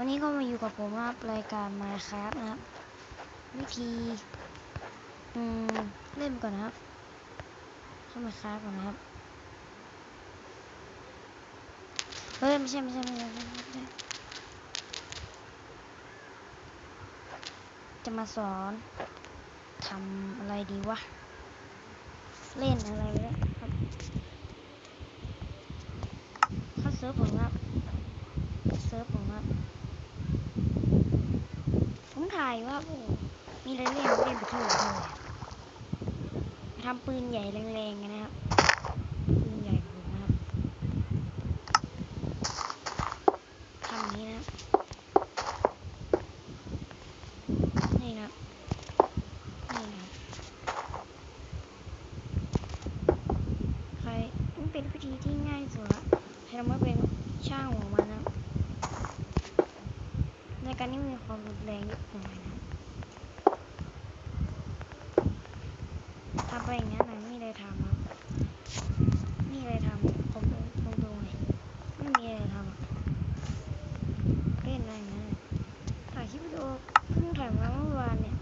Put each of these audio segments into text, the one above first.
วันนี้ก็มาอยู่กับผมครับรายการมาครับนะครับ วิธีอืมเล่นก่อนนะครับเข้ามาค้าก่อนนะครับเฮ้ยไม่ใช่ไม่ใช่ไม่ใช่ไม่ใช่ไม่ใชจะมาสอนทำอะไรดีวะเล่นอะไรไปแล้วครับเข้าเซิร์ฟผมครับเซิร์ฟผมครับ ถ่ายว่าโอ้มีอะไรเล่นเล่นไปทั่วเลยทำปืนใหญ่แรงๆนะครับ ปืนใหญ่ผมนะครับทำนี้นะนี่นะนี่นะใครมันเป็นวิธีที่ง่ายสุดละใครทำไม่เป็นช่างหัวมันนะ การนี้มีความรุนแรงนิดหน่อยนะทำไปอย่างนั้นนะไม่มีอะไรทำครับมีอะไรทำผมผมดูไงไม่มีอะไรทำอะเล่นอะไรอย่างนั้นอะถ่ายคลิปวิดีโอเพิ่งถ่ายมาเมื่อวานเนี่ย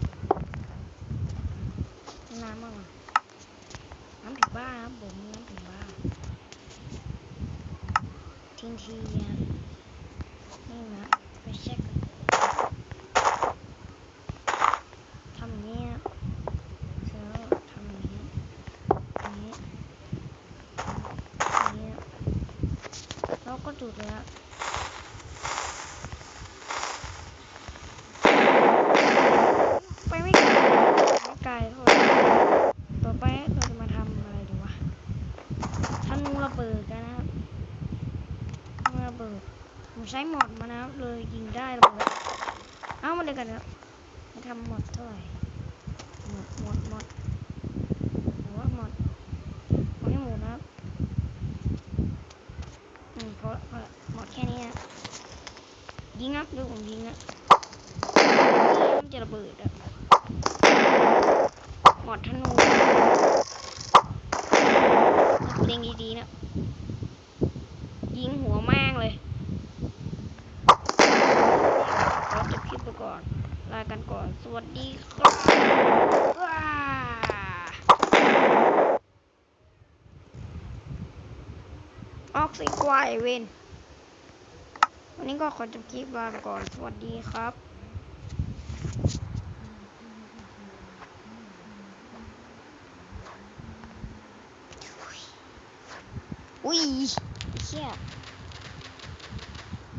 นานมากอะน้ำผีบ้าครับผมน้ำผีบ้าทิ้งทีอะนี่นะไปเช็คกันทำอย่างนี้นะ เสร็จแล้วทำอย่างนี้อย่างนี้อย่างนี้ แล้วก็จุดเลยฮะไปไม่ไกลไม่ไกลเท่าไหร่ต่อไปเราจะมาทำอะไรดีวะธนูระเบิดกันนะครับนูระเบิดผมใช้หมดมานะครับเลยยิงได้ระเบิดเอ้ามาเลยกันครับไม่ทำหมดเท่าไหร่หมดหมดหมดหัวหมดหมดให้หมดนะครับ อืมพอพอหมดแค่นี้นะ ยิงครับดูผมยิงนะมันจะระเบิดอะหมดธนูเล็งดีๆนะ ยิงหัวแม่งเลยขอจบคลิปไปก่อน ลากันก่อน สวัสดีครับว้าออกซิควายเวน วันนี้ก็ขอจบคลิปลาไปก่อน สวัสดีครับอุ้ยเชี่ย